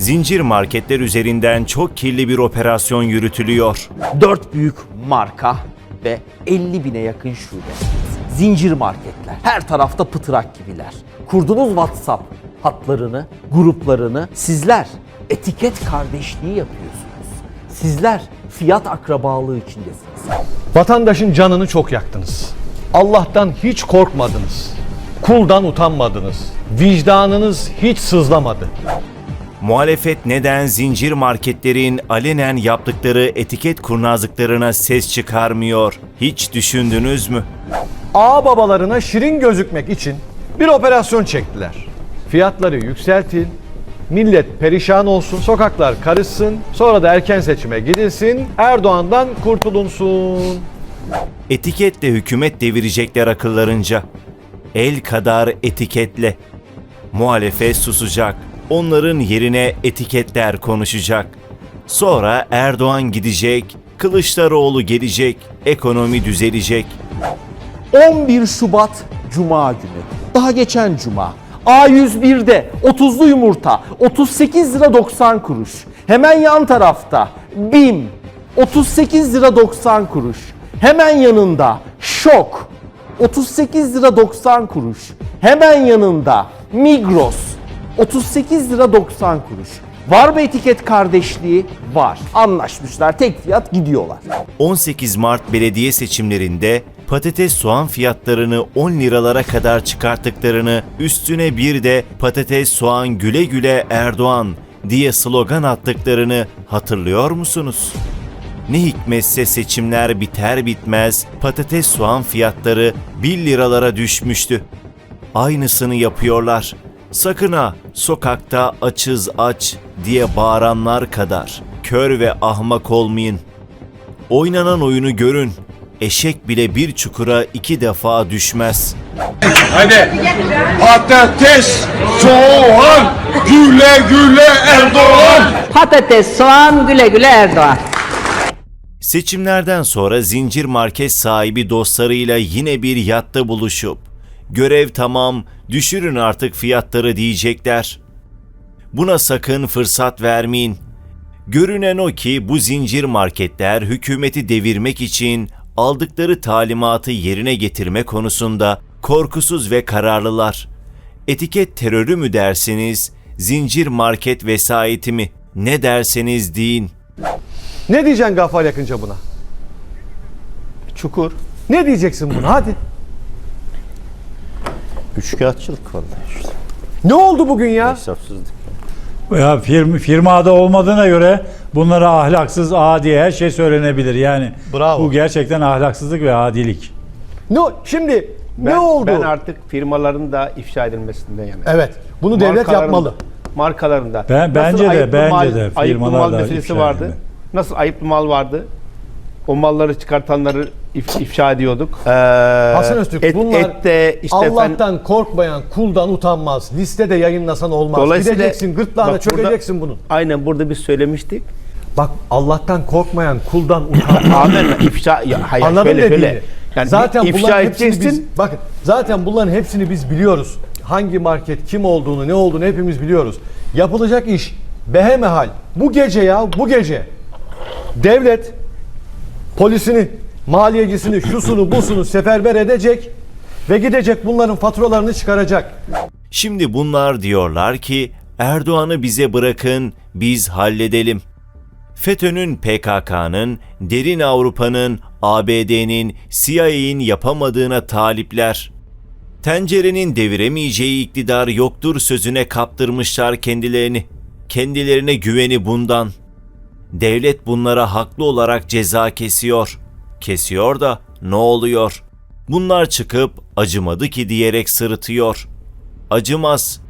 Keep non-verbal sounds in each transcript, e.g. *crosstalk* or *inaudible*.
zincir marketler üzerinden çok kirli bir operasyon yürütülüyor. 4 büyük marka ve 50 bine yakın şube. Zincir marketler. Her tarafta pıtırak gibiler. Kurdunuz WhatsApp hatlarını, gruplarını. Sizler etiket kardeşliği yapıyorsunuz. Sizler fiyat akrabalığı içindesiniz. Vatandaşın canını çok yaktınız. Allah'tan hiç korkmadınız. Kuldan utanmadınız. Vicdanınız hiç sızlamadı. Muhalefet neden zincir marketlerin alenen yaptıkları etiket kurnazlıklarına ses çıkarmıyor? Hiç düşündünüz mü? Ağ babalarına şirin gözükmek için bir operasyon çektiler. Fiyatları yükseltin, millet perişan olsun, sokaklar karışsın, sonra da erken seçime gidilsin, Erdoğan'dan kurtulunsun. Etiketle hükümet devirecekler akıllarınca. El kadar etiketle. Muhalefet susacak. Onların yerine etiketler konuşacak. Sonra Erdoğan gidecek, Kılıçdaroğlu gelecek, ekonomi düzelecek. 11 Şubat Cuma günü. Daha geçen Cuma. A101'de 30'lu yumurta 38 lira 90 kuruş. Hemen yan tarafta BİM 38 lira 90 kuruş. Hemen yanında Şok 38 lira 90 kuruş. Hemen yanında Migros 38 lira 90 kuruş. Var mı etiket kardeşliği? Var. Anlaşmışlar. Tek fiyat gidiyorlar. 18 Mart belediye seçimlerinde patates soğan fiyatlarını 10 liralara kadar çıkarttıklarını, üstüne bir de patates soğan güle güle Erdoğan diye slogan attıklarını hatırlıyor musunuz? Ne hikmetse seçimler biter bitmez patates soğan fiyatları 1 liralara düşmüştü. Aynısını yapıyorlar. Sakın ha sokakta açız aç diye bağıranlar kadar kör ve ahmak olmayın. Oynanan oyunu görün. Eşek bile bir çukura iki defa düşmez. Hadi. Patates, soğan, güle güle Erdoğan. Patates, soğan, güle güle Erdoğan. Seçimlerden sonra zincir market sahibi dostlarıyla yine bir yatta buluşup görev tamam düşürün artık fiyatları diyecekler. Buna sakın fırsat vermeyin. Görünen o ki bu zincir marketler hükümeti devirmek için aldıkları talimatı yerine getirme konusunda korkusuz ve kararlılar. Etiket terörü mü dersiniz, zincir market vesayeti mi? Ne derseniz deyin. Ne diyeceksin Gaffar yakınca buna? Çukur. Ne diyeceksin buna hadi. Üçkağıtçılık vallahi işte. Ne oldu bugün ya? Hesapsızlık. Ya firma, firmada olmadığına göre bunlara ahlaksız, adi her şey söylenebilir. Yani Bravo. bu gerçekten ahlaksızlık ve adilik. Ne şimdi Ben, ne oldu? Ben artık firmaların da ifşa edilmesinden yanayım. Evet. Bunu devlet Markaların- yapmalı. Markalarında. Ben- bence de, ayıplı bence mal, de Ayıplı firmalar mal da meselesi ifşa vardı. edilmeli. Nasıl ayıplı mal vardı? O malları çıkartanları if- ifşa ediyorduk. Ee, Hasan Öztürk et, bunlar ette işte Allah'tan korkmayan kuldan utanmaz. Listede yayınlasan olmaz. Dolayısıyla- Gideceksin gırtlağına Bak burada- çökeceksin bunun. Aynen burada biz söylemiştik. Bak Allah'tan korkmayan kuldan utanmaz. *laughs* Amenna ifşa ya, hayır, Anladın şöyle, dediğini. şöyle. Yani zaten ifşa edeceksin. biz bakın zaten bunların hepsini biz biliyoruz. Hangi market kim olduğunu, ne olduğunu hepimiz biliyoruz. Yapılacak iş behemehal. Bu gece ya, bu gece devlet polisini, maliyecisini, şusunu, busunu seferber edecek ve gidecek bunların faturalarını çıkaracak. Şimdi bunlar diyorlar ki Erdoğan'ı bize bırakın biz halledelim. FETÖ'nün PKK'nın, derin Avrupa'nın, ABD'nin, CIA'in yapamadığına talipler. Tencerenin deviremeyeceği iktidar yoktur sözüne kaptırmışlar kendilerini. Kendilerine güveni bundan. Devlet bunlara haklı olarak ceza kesiyor. Kesiyor da ne oluyor? Bunlar çıkıp acımadı ki diyerek sırıtıyor. Acımaz.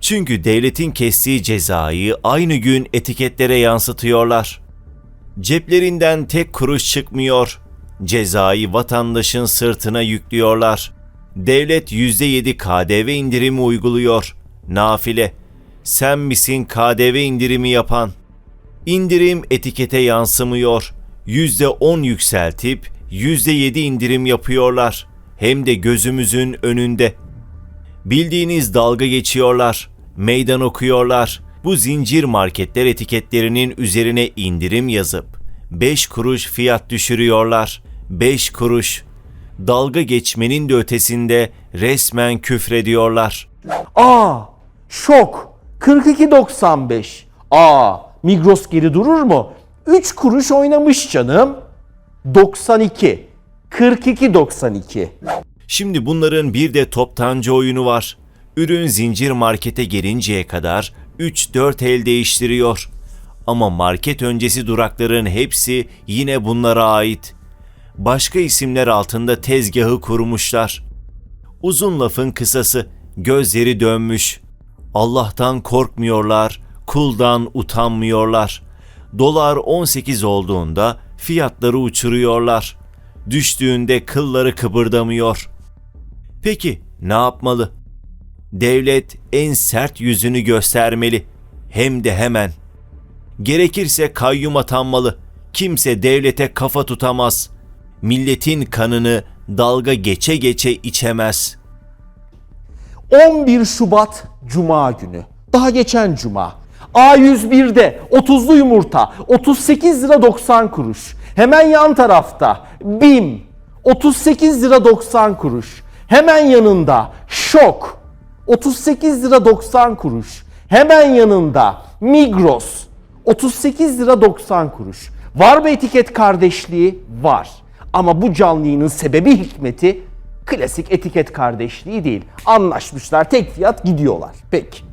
Çünkü devletin kestiği cezayı aynı gün etiketlere yansıtıyorlar. Ceplerinden tek kuruş çıkmıyor. Cezayı vatandaşın sırtına yüklüyorlar. Devlet %7 KDV indirimi uyguluyor. Nafile. Sen misin KDV indirimi yapan? İndirim etikete yansımıyor. %10 yükseltip %7 indirim yapıyorlar. Hem de gözümüzün önünde. Bildiğiniz dalga geçiyorlar, meydan okuyorlar, Bu zincir marketler etiketlerinin üzerine indirim yazıp 5 kuruş fiyat düşürüyorlar. 5 kuruş. Dalga geçmenin de ötesinde resmen küfrediyorlar. Aa, şok. 42.95. Aa, Migros geri durur mu? 3 kuruş oynamış canım. 92. 42.92. Şimdi bunların bir de toptancı oyunu var. Ürün zincir markete gelinceye kadar 3-4 el değiştiriyor. Ama market öncesi durakların hepsi yine bunlara ait. Başka isimler altında tezgahı kurmuşlar. Uzun lafın kısası gözleri dönmüş. Allah'tan korkmuyorlar, kuldan utanmıyorlar. Dolar 18 olduğunda fiyatları uçuruyorlar. Düştüğünde kılları kıpırdamıyor. Peki ne yapmalı? Devlet en sert yüzünü göstermeli. Hem de hemen. Gerekirse kayyum atanmalı. Kimse devlete kafa tutamaz. Milletin kanını dalga geçe geçe içemez. 11 Şubat Cuma günü. Daha geçen Cuma. A101'de 30'lu yumurta 38 lira 90 kuruş. Hemen yan tarafta BİM 38 lira 90 kuruş. Hemen yanında Şok 38 lira 90 kuruş. Hemen yanında Migros 38 lira 90 kuruş. Var mı etiket kardeşliği? Var. Ama bu canlı yayının sebebi hikmeti klasik etiket kardeşliği değil. Anlaşmışlar tek fiyat gidiyorlar. Peki.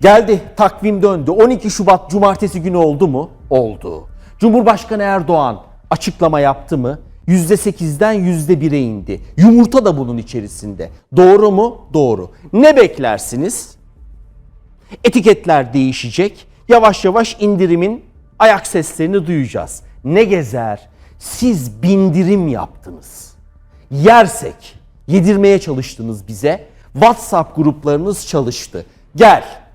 Geldi takvim döndü. 12 Şubat cumartesi günü oldu mu? Oldu. Cumhurbaşkanı Erdoğan açıklama yaptı mı? %8'den %1'e indi. Yumurta da bunun içerisinde. Doğru mu? Doğru. Ne beklersiniz? Etiketler değişecek. Yavaş yavaş indirimin ayak seslerini duyacağız. Ne gezer? Siz bindirim yaptınız. Yersek yedirmeye çalıştınız bize. WhatsApp gruplarınız çalıştı. Gel.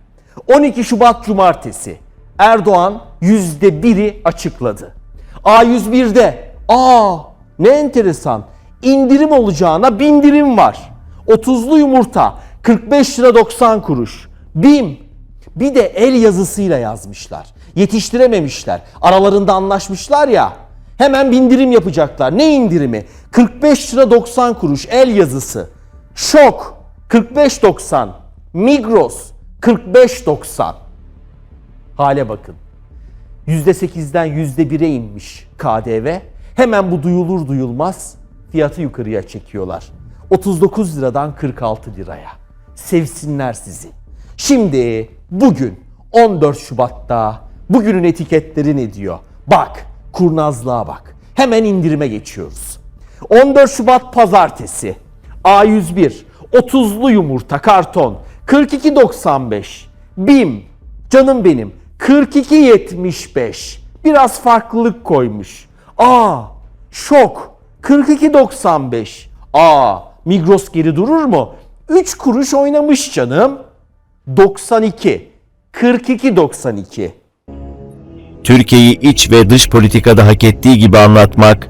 12 Şubat Cumartesi Erdoğan %1'i açıkladı. A101'de aa ne enteresan indirim olacağına bindirim var. 30'lu yumurta 45 lira 90 kuruş. BİM bir de el yazısıyla yazmışlar. Yetiştirememişler. Aralarında anlaşmışlar ya. Hemen bindirim yapacaklar. Ne indirimi? 45 lira 90 kuruş el yazısı. Şok 45.90. Migros 45.90. Hale bakın. %8'den %1'e inmiş KDV. Hemen bu duyulur duyulmaz fiyatı yukarıya çekiyorlar. 39 liradan 46 liraya. Sevsinler sizi. Şimdi bugün 14 Şubat'ta bugünün etiketleri ne diyor? Bak kurnazlığa bak. Hemen indirime geçiyoruz. 14 Şubat pazartesi A101 30'lu yumurta karton 42.95 BİM canım benim 42.75 biraz farklılık koymuş. Aa şok 42.95 Aa Migros geri durur mu? 3 kuruş oynamış canım. 92 42.92 Türkiye'yi iç ve dış politikada hak ettiği gibi anlatmak